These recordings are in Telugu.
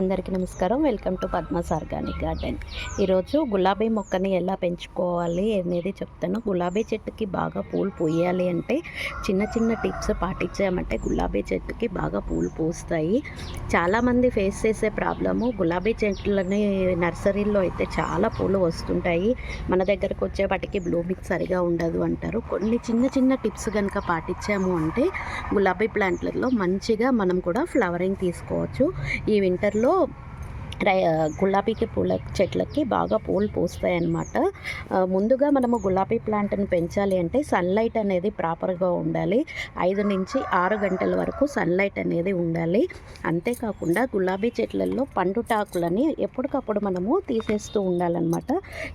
అందరికీ నమస్కారం. Welcome to Padma's organic garden. ఈరోజు గులాబీ మొక్కని ఎలా పెంచుకోవాలి అనేది చెప్తాను. గులాబీ చెట్టుకి బాగా పూలు పూయాలి అంటే చిన్న చిన్న టిప్స్ పాటించామంటే గులాబీ చెట్టుకి బాగా పూలు పూస్తాయి. చాలామంది ఫేస్ చేసే ప్రాబ్లము గులాబీ చెట్లని నర్సరీలో అయితే చాలా పూలు వస్తుంటాయి. మన దగ్గరకు వచ్చేపాటికి బ్లూమింగ్ సరిగా ఉండదు అంటారు. కొన్ని చిన్న చిన్న టిప్స్ కనుక పాటించాము అంటే గులాబీ ప్లాంట్లలో మంచిగా మనం కూడా ఫ్లవరింగ్ తీసుకోవచ్చు. ఈ వింటర్లో লোভ గులాబీకి పూల చెట్లకి బాగా పూలు పూస్తాయి అన్నమాట ముందుగా మనము గులాబీ ప్లాంట్ని పెంచాలి అంటే సన్లైట్ అనేది ప్రాపర్గా ఉండాలి. ఐదు నుంచి ఆరు గంటల వరకు సన్లైట్ అనేది ఉండాలి. అంతేకాకుండా గులాబీ చెట్లలో పండుటాకులని ఎప్పటికప్పుడు మనము తీసేస్తూ ఉండాలన్నమాట.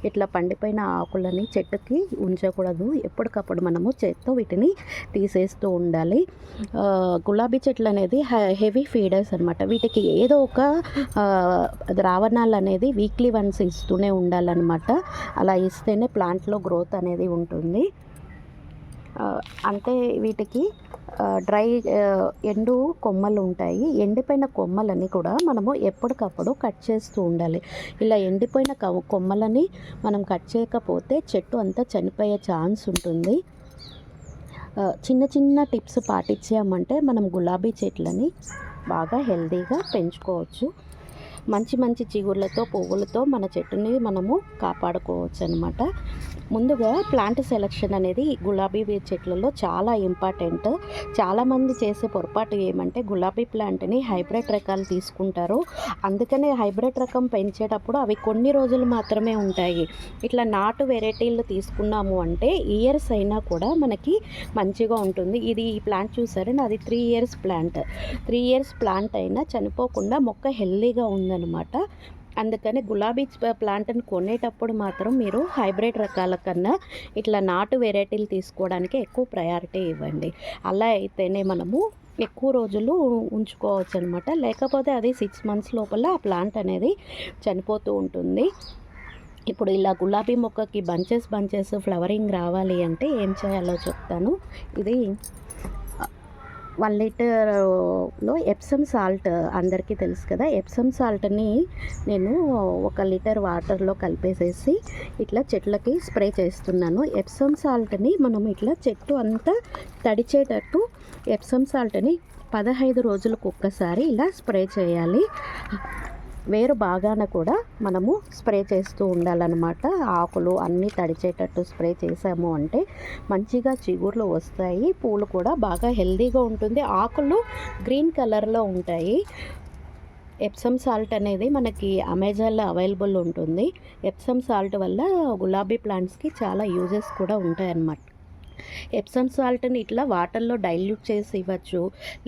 ఇట్లా పండిపోయిన ఆకులని చెట్టుకి ఉంచకూడదు. ఎప్పటికప్పుడు మనము చేత్తో వీటిని తీసేస్తూ ఉండాలి. గులాబీ చెట్లు అనేది హెవీ ఫీడర్స్ అనమాట వీటికి ఏదో ఒక ద్రావణాలు అనేది వీక్లీ వన్స్ ఇస్తూనే ఉండాలన్నమాట. అలా ఇస్తేనే ప్లాంట్లో గ్రోత్ అనేది ఉంటుంది. అంటే వీటికి డ్రై ఎండు కొమ్మలు ఉంటాయి. ఎండిపోయిన కొమ్మలని కూడా మనము ఎప్పటికప్పుడు కట్ చేస్తూ ఉండాలి. ఇలా ఎండిపోయిన కొమ్మలని మనం కట్ చేయకపోతే చెట్టు అంతా చనిపోయే ఛాన్స్ ఉంటుంది. చిన్న చిన్న టిప్స్ పాటించామంటే మనం గులాబీ చెట్లని బాగా హెల్తీగా పెంచుకోవచ్చు. మంచి మంచి చిగుర్లతో పువ్వులతో మన చెట్టుని మనము కాపాడుకోవచ్చు అనమాట ముందుగా ప్లాంట్ సెలక్షన్ అనేది గులాబీ చెట్లలో చాలా ఇంపార్టెంట్. చాలామంది చేసే పొరపాటు ఏమంటే గులాబీ ప్లాంట్ని హైబ్రిడ్ రకాలు తీసుకుంటారు. అందుకనే హైబ్రిడ్ రకం పెంచేటప్పుడు అవి కొన్ని రోజులు మాత్రమే ఉంటాయి. ఇట్లా నాటు వెరైటీలు తీసుకున్నాము అంటే ఇయర్స్ అయినా కూడా మనకి మంచిగా ఉంటుంది. ఇది ఈ ప్లాంట్ చూసారని అది three years plant. Three years plant అయినా చనిపోకుండా మొక్క హెల్దీగా అనమాట అందుకని గులాబీ ప్లాంట్ని కొనేటప్పుడు మాత్రం మీరు హైబ్రిడ్ రకాల కన్నా ఇట్లా నాటు వెరైటీలు తీసుకోవడానికి ఎక్కువ ప్రయారిటీ ఇవ్వండి. అలా అయితేనే మనము ఎక్కువ రోజులు ఉంచుకోవచ్చు అనమాట లేకపోతే అది సిక్స్ మంత్స్ లోపల ఆ ప్లాంట్ అనేది చనిపోతూ ఉంటుంది. ఇప్పుడు ఇలా గులాబీ మొక్కకి బంచెస్ బంచెస్ ఫ్లవరింగ్ రావాలి అంటే ఏం చేయాలో చెప్తాను. ఇది వన్ లీటర్లో ఎప్సమ్ సాల్ట్ అందరికీ తెలుసు కదా. ఎప్సమ్ సాల్ట్ని నేను ఒక లీటర్ వాటర్లో కలిపేసేసి ఇట్లా చెట్లకి స్ప్రే చేస్తున్నాను. ఎప్సమ్ సాల్ట్ని మనం ఇట్లా చెట్టు అంతా తడిచేటట్టు ఎప్సమ్ సాల్ట్ని పదహైదు రోజులకు ఒక్కసారి ఇలా స్ప్రే చేయాలి. వేరు బాగాన కూడా మనము స్ప్రే చేస్తూ ఉండాలన్నమాట. ఆకులు అన్నీ తడిచేటట్టు స్ప్రే చేసాము అంటే మంచిగా చిగుర్లు వస్తాయి. పూలు కూడా బాగా హెల్దీగా ఉంటుంది. ఆకులు గ్రీన్ కలర్లో ఉంటాయి. ఎప్సమ్ సాల్ట్ అనేది మనకి అమెజాన్లో అవైలబుల్ ఉంటుంది. ఎప్సమ్ సాల్ట్ వల్ల గులాబీ ప్లాంట్స్కి చాలా యూజెస్ కూడా ఉంటాయన్నమాట. ఎప్సమ్ సాల్ట్ని ఇట్లా వాటర్లో డైల్యూట్ చేసి ఇవ్వచ్చు.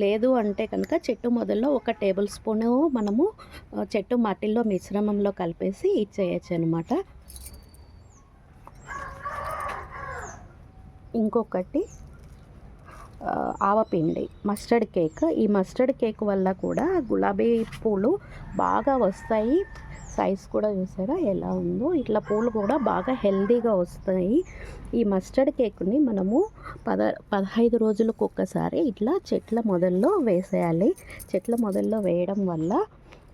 లేదు అంటే కనుక చెట్టు మొదల్లో ఒక టేబుల్ స్పూను మనము చెట్టు మట్టిలో మిశ్రమంలో కలిపేసి ఇచ్చేయచ్చు అనమాట ఇంకొకటి ఆవపిండి మస్టర్డ్ కేక్ ఈ మస్టర్డ్ కేక్ వల్ల కూడా గులాబీ పూలు బాగా వస్తాయి. సైజ్ కూడా చూసారా? ఎలా ఉందో? ఇట్లా పూలు కూడా బాగా హెల్దీగా వస్తాయి. ఈ మస్టర్డ్ కేక్ని మనము పద పదహైదు రోజులకు ఒక్కసారి ఇట్లా చెట్ల మొదల్లో వేసేయాలి. చెట్ల మొదల్లో వేయడం వల్ల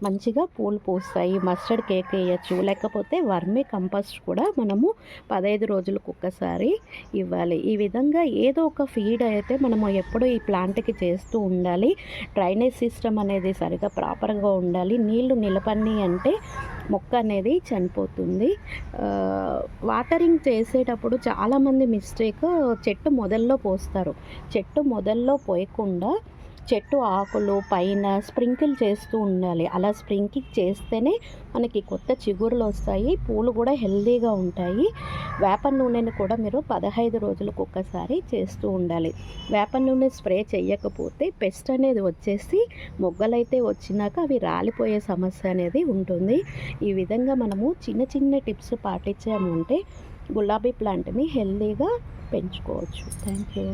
మంచిగా పూలు పూస్తాయి మస్టర్డ్ కేక్ వేయచ్చు. లేకపోతే వర్మీ కంపోస్ట్ కూడా మనము పదహైదు రోజులకు ఒక్కసారి ఇవ్వాలి. ఈ విధంగా ఏదో ఒక ఫీడ్ అయితే మనము ఎప్పుడు ఈ ప్లాంట్కి చేస్తూ ఉండాలి. డ్రైనేజ్ సిస్టమ్ అనేది సరిగా ప్రాపర్గా ఉండాలి. నీళ్ళు నిలపని అంటే మొక్క అనేది చనిపోతుంది. వాటరింగ్ చేసేటప్పుడు చాలామంది మిస్టేక్ చెట్టు మొదల్లో పోస్తారు. చెట్టు మొదల్లో పోయకుండా చెట్టు ఆకులు పైన స్ప్రింకిల్ చేస్తూ ఉండాలి. అలా స్ప్రింకిల్ చేస్తేనే మనకి కొత్త చిగురులు వస్తాయి పూలు కూడా హెల్దీగా ఉంటాయి. వేప నూనెను కూడా మీరు పదహైదు రోజులకు ఒక్కసారి చేస్తూ ఉండాలి. వేప నూనె స్ప్రే చేయకపోతే పెస్ట్ అనేది వచ్చేసి మొగ్గలైతే వచ్చినాక అవి రాలిపోయే సమస్య అనేది ఉంటుంది. ఈ విధంగా మనము చిన్న చిన్న టిప్స్ పాటించామంటే గులాబీ ప్లాంట్ని హెల్దీగా పెంచుకోవచ్చు. Thank you.